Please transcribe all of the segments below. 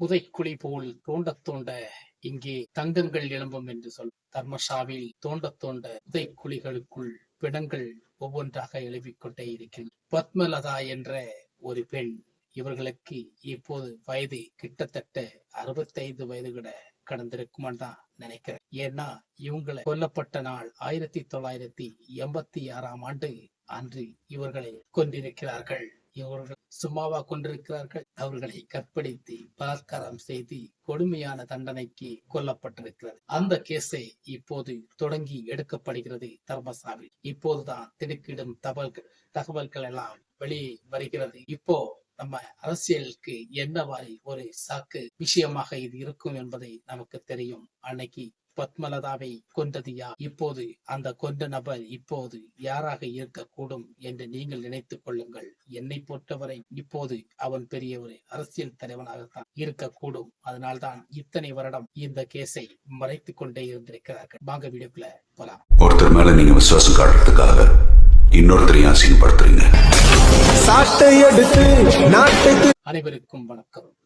புதைக்குழி போல் தோண்டத் தோண்ட இங்கே தங்கங்கள் எழும்பும் என்று சொல். தர்மஷாவில் தோண்டத் தோண்ட புதைக்குழிகளுக்குள் பிணங்கள் ஒவ்வொன்றாக எழுப்பிக் கொண்டே இருக்கின்றன பத்மலதா என்ற ஒரு பெண் இவர்களுக்கு இப்போது வயது கிட்டத்தட்ட அறுபத்தைந்து வயது கூட கடந்திருக்குமான்னு தான் நினைக்கிறேன். ஏன்னா இவங்களை கொல்லப்பட்ட நாள் ஆயிரத்தி தொள்ளாயிரத்தி எண்பத்தி ஆறாம் ஆண்டு அன்று இவர்களை கொண்டிருக்கிறார்கள் இவர்கள் சும்மாவா கொண்டிருக்கிறார்கள்? அவர்களை கற்பழித்து பலாத்காரம் செய்து கொடுமையான தண்டனைக்கு கொல்லப்பட்டிருக்கிறது. அந்த கேஸை இப்போது தொடங்கி எடுக்கப்படுகிறது தர்மசாவில் இப்போதுதான் திடுக்கிடும் தகவல்கள் தகவல்கள் எல்லாம் வெளியே வருகிறது. இப்போ நம்ம அரசியலுக்கு என்ன மாதிரி ஒரு சாக்கு விஷயமாக இது இருக்கும் என்பதை நமக்கு தெரியும். அன்னைக்கு பத்மலதாவை கொண்டது யார் இப்போது அந்த கொண்ட நபர் இப்போது யாராக இருக்கக்கூடும் என்று நீங்கள் நினைத்துக் கொள்ளுங்கள். என்னை பொறுத்தவரை இப்போது அவன் பெரிய ஒரு அரசியல் தலைவனாகத்தான் இருக்கக்கூடும். அதனால்தான் இத்தனை வருடம் இந்த கேஸை மறைத்துக் கொண்டே இருந்திருக்கிறார்கள். வாங்க வீடியோக்குள்ள போலாம். ஒருத்தர் மேல நீங்க விசுவாசம் காட்டுறதுக்காக இன்னொருத்தரையும் அசிங்கப்படுத்துறீங்க. சாட்டை எடுத்து நாட்டுக்கு அனைவருக்கும் வணக்கம்.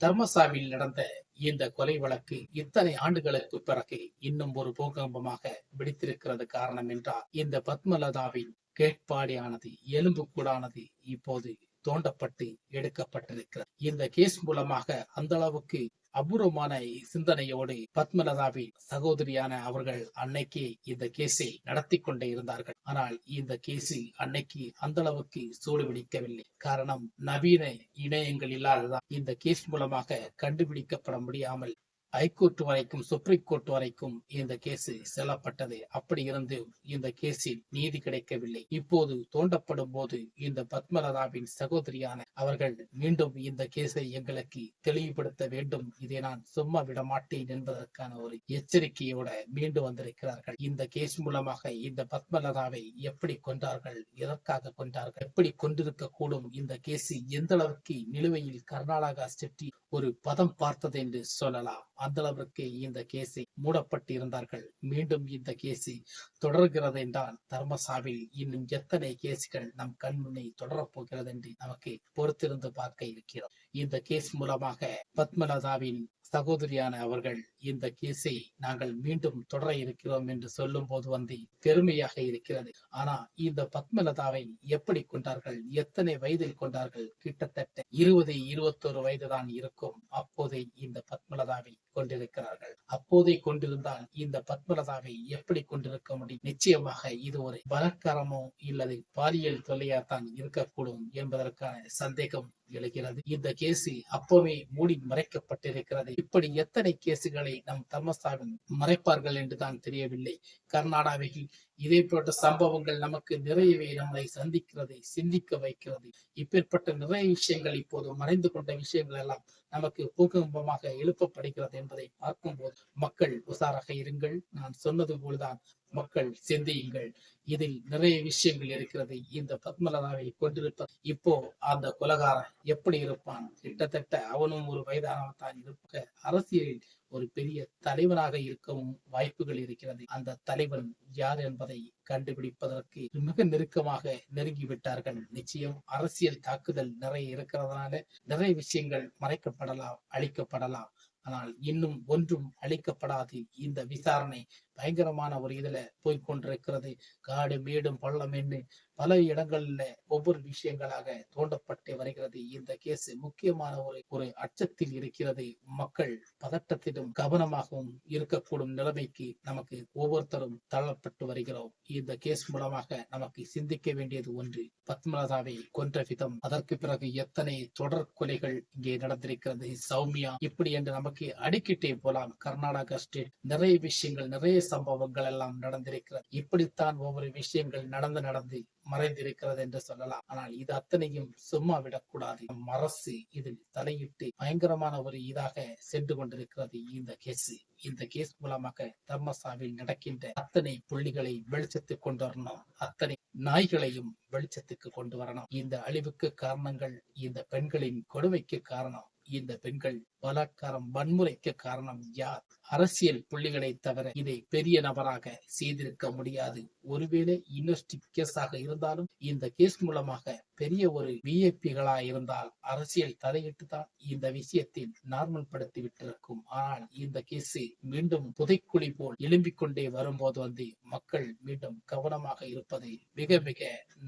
தர்மசாமியில் நடந்த இந்த கொலை வழக்கு இத்தனை ஆண்டுகளுக்கு பிறகு இன்னும் ஒரு பூகம்பமாக வெடித்திருக்கிறது காரணம் என்றால் இந்த பத்மலதாவின் கேட்பாடியானது எலும்புக்கூடானது இப்போது தோண்டப்பட்டு எடுக்கப்பட்டிருக்கிறது. இந்த கேஸ் மூலமாக அந்த அளவுக்கு அபூர்வமான சிந்தனையோடு பத்மலதாவின் சகோதரியான அவர்கள் அன்னைக்கு இந்த கேஸை நடத்தி கொண்டே இருந்தார்கள். ஆனால் இந்த கேஸில் அன்னைக்கு அந்த அளவுக்கு சூடு பிடிக்கவில்லை. காரணம் நவீன இணையங்கள் இல்லாததால் இந்த கேஸ் மூலமாக கண்டுபிடிக்கப்பட முடியாமல் ஹைகோர்ட் வரைக்கும் சுப்ரீம் கோர்ட் வரைக்கும் இந்த கேஸ் செல்லப்பட்டது. அப்படி இருந்து இந்த கேஸில் நீதி கிடைக்கவில்லை. இப்போது தோண்டப்படும் போது இந்த பத்மலதாவின் சகோதரியான அவர்கள் மீண்டும் இந்த கேஸை எங்களுக்கு தெளிவுபடுத்த வேண்டும். இதை நான் சும்மா விட மாட்டேன் என்பதற்கான ஒரு எச்சரிக்கையோட மீண்டு வந்திருக்கிறார்கள். இந்த கேஸ் மூலமாக இந்த பத்மலதாவை எப்படி கொண்டார்கள் எதற்காக கொண்டார்கள் எப்படி கொண்டிருக்க கூடும் இந்த கேஸ் எந்த அளவுக்கு நிலுவையில் கர்நாடகா ஸ்டெட்டி ஒரு பதம் பார்த்தது என்று சொல்லலாம். அந்த அளவிற்கு இந்த கேஸை மூடப்பட்டிருந்தார்கள். மீண்டும் இந்த கேஸை தொடர்கிறது என்றால் தர்மசாவில் இன்னும் எத்தனை கேஸ்கள் நம் கண்முன்னே தொடரப்போகிறது தொடரப் போகிறது என்று நமக்கு பொறுத்திருந்து பார்க்க இருக்கிறோம். இந்த கேஸ் மூலமாக பத்மலதாவின் சகோதரியான அவர்கள் இந்த கேஸை நாங்கள் மீண்டும் தொடர இருக்கிறோம் என்று சொல்லும் போது வந்து பெருமையாக இருக்கிறது. ஆனா இந்த பத்மலதாவை எப்படி கொண்டார்கள்? எத்தனை வயதில் கொண்டார்கள்? கிட்டத்தட்ட இருபது இருபத்தொரு வயது தான் இருக்கும். அப்போதே இந்த பத்மலதாவை கொண்டிருக்கிறார்கள். அப்போதை கொண்டிருந்தால் இந்த பத்மலதாவை எப்படி கொண்டிருக்க முடியும்? நிச்சயமாக இது ஒரு பலாத்காரமோ இல்லது பாலியல் தொல்லையாத்தான் இருக்கக்கூடும் என்பதற்கான சந்தேகம் எழுகிறது இந்த கேசு அப்பவே மூடி மறைக்கப்பட்டிருக்கிறது. இப்படி எத்தனை கேசுகளை நம் தர்மஸ்தாவில் மறைப்பார்கள் என்றுதான் தெரியவில்லை. கர்நாடகாவில் இதே போன்ற சம்பவங்கள் நமக்கு நிறையவே நம்மளை சந்திக்கிறது சிந்திக்க வைக்கிறது. இப்பேற்பட்ட நிறைய விஷயங்கள் இப்போது மறைந்து கொண்ட விஷயங்கள் எல்லாம் நமக்கு பூகம்பமாக எழுப்பப்படுகிறது என்பதை பார்க்கும்போது மக்கள் உஷாராக இருங்கள். நான் சொன்னது போல்தான் மக்கள் சிந்தியுங்கள். இதில் நிறைய விஷயங்கள் இருக்கிறது. இந்த பத்மலதாவை கொண்டிருப்ப இப்போ அந்த குலகாரன் எப்படி இருப்பான்? கிட்டத்தட்ட அவனும் ஒரு வயதானவன் தான் இருப்ப அரசியலில் ஒரு பெரிய தலைவனாக இருக்கவும் வாய்ப்புகள் இருக்கிறது. அந்த தலைவன் யார் என்பதை கண்டுபிடிப்பதற்கு மிக நெருக்கமாக நெருங்கி விட்டார்கள். நிச்சயம் அரசியல் தாக்குதல் நிறைய இருக்கிறதுனால நிறைய விஷயங்கள் மறைக்கப்படலாம் அழிக்கப்படலாம். ஆனால் இன்னும் ஒன்றும் அளிக்கப்படாது இந்த விசாரணை பயங்கரமான ஒரு இதுல போய்கொண்டிருக்கிறது காடு மேடும் பள்ளம் என்று பல இடங்கள்ல ஒவ்வொரு விஷயங்களாக தோண்டப்பட்டு வருகிறது. இந்த கேஸ் முக்கியமான ஒரு ஒரு அச்சத்தில் இருக்கிறது. மக்கள் பதட்டத்திலும் கவனமாகவும் இருக்கக்கூடும் நிலைமைக்கு நமக்கு ஒவ்வொருத்தரும் தள்ளப்பட்டு வருகிறோம். இந்த கேஸ் மூலமாக நமக்கு சிந்திக்க வேண்டியது ஒன்று பத்மலதாவை கொன்ற விதம். அதற்கு பிறகு எத்தனை தொடர் கொலைகள் இங்கே நடந்திருக்கிறது? சௌமியா இப்படி என்று நமக்கு அடிக்கிட்டே போலாம். கர்நாடகா ஸ்டேட் நிறைய விஷயங்கள் நிறைய சம்பவங்கள் எல்லாம் நடந்திருக்கிறது. இப்படித்தான் ஒவ்வொரு விஷயங்கள் நடந்து நடந்து மறைந்திருக்கிறது என்று சொல்லலாம். ஆனால் இது அத்தனையும் சும்மா விடக்கூடாது. அரசு இதில் தலையிட்டு பயங்கரமான ஒரு இதாக சென்று கொண்டிருக்கிறது இந்த கேஸ் இந்த கேஸ் மூலமாக தர்மசாவில் நடக்கின்ற அத்தனை புள்ளிகளை வெளிச்சத்துக்கு கொண்டு வரணும். அத்தனை நாய்களையும் வெளிச்சத்துக்கு கொண்டு வரணும். இந்த அழிவுக்கு காரணங்கள் இந்த பெண்களின் கொடுமைக்கு காரணம். இந்த பெண்கள் பலாத்காரம் வன்முறைக்கு காரணம் யார்? அரசியல் புள்ளிகளை தவிர இதை பெரிய நபராக செய்திருக்க முடியாது. ஒருவேளை இன்வெஸ்டிக் கேஸாக இருந்தாலும் இந்த கேஸ் மூலமாக பெரிய ஒரு விஐபிகளா இருந்தால் அரசியல் தலையிட்டு தான் இந்த விஷயத்தில் நார்மல் படுத்தி விட்டிருக்கும். ஆனால் இந்த கேஸ் மீண்டும் புதைக்குழி போல் எழும்பிக் கொண்டே வரும்போது வந்து மக்கள் மீண்டும் கவனமாக இருப்பது மிக மிக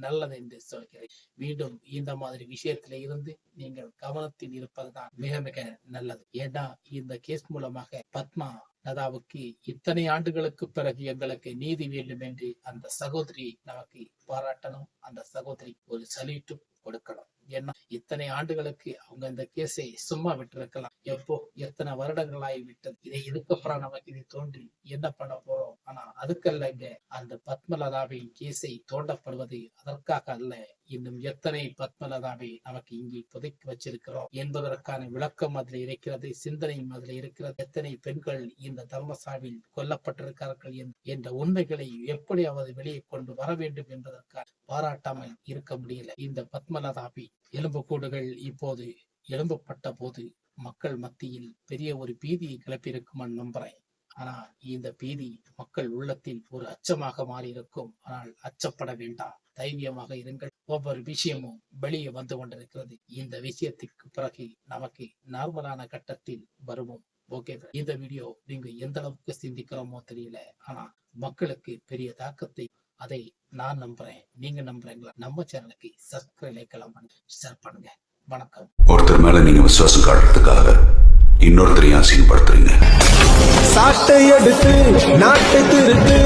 நல்லது என்று சொல்கிறேன். மீண்டும் இந்த மாதிரி விஷயத்தில இருந்து நீங்கள் கவனத்தில் இருப்பதுதான் மிக மிக நல்லது. ஏன்னா இந்த கேஸ் மூலமாக பத்மா லதாவுக்கு இத்தனை ஆண்டுகளுக்கு பிறகு எங்களுக்கு நீதி வேண்டும் என்று அந்த சகோதரி நமக்கு பாராட்டணும். அந்த சகோதரி ஒரு சல்யூட்டும் கொடுக்கணும். ஏன்னா இத்தனை ஆண்டுகளுக்கு அவங்க இந்த கேஸை சும்மா விட்டிருக்கலாம். எப்போ? எத்தனை வருடங்களாய் விட்டது? இதை இதுக்கப்புறம் நமக்கு இதை தோன்றி என்ன பண்ண போறோம்? ஆனா அதுக்கல்ல இங்க அந்த பத்மலதாவின் கேசை தோண்டப்படுவது அதற்காக அல்ல. இன்னும் எத்தனை பத்மலதாவை நமக்கு இங்கே புதைக்கி வச்சிருக்கிறோம் என்பதற்கான விளக்கம் அதில் இருக்கிறது சிந்தனையும் அதில் இருக்கிறது. எத்தனை பெண்கள் இந்த தர்மசாவில் கொல்லப்பட்டிருக்கிறார்கள் என்ற உண்மைகளை எப்படியாவது வெளியே கொண்டு வர வேண்டும் என்பதற்காக பாராட்டாமல் இருக்க முடியல. இந்த பத்மலதாவி எலும்புக்கூடுகள் இப்போது எழும்பப்பட்ட போது மக்கள் மத்தியில் பெரிய ஒரு பீதியை கிளப்பியிருக்கும் நம்புறேன். ஆனா இந்த பீதி மக்கள் உள்ளத்தில் ஒரு அச்சமாக மாறி இருக்கும் ஆனால் அச்சப்பட வேண்டாம். தைரியமாக இருங்கள். ஒவ்வொரு விஷயமும் வெளியே வந்து கொண்டிருக்கிறது. இந்த விஷயத்திற்கு பிறகு நமக்கு நார்மலான கட்டத்தில் வருவோம். ஓகே இந்த வீடியோ நீங்க எந்த அளவுக்கு சிந்திக்கிறோமோ தெரியல. ஆனா மக்களுக்கு பெரிய தாக்கத்தை அதை நான் நம்புறேன். நீங்க நம்புறீங்களா? நம்ம சேனலுக்கு சப்ஸ்கிரைப் லைக்கலாம் பண்ணுங்க ஷேர் பண்ணுங்க. வணக்கம். ஒருத்தர் மேல நீங்க விசுவாசம் காட்டுறதுக்காக இன்னொருத்தரையும் அசிங்கப்படுத்துறீங்க. சாட்டை எடுத்து நாட்டை திருத்து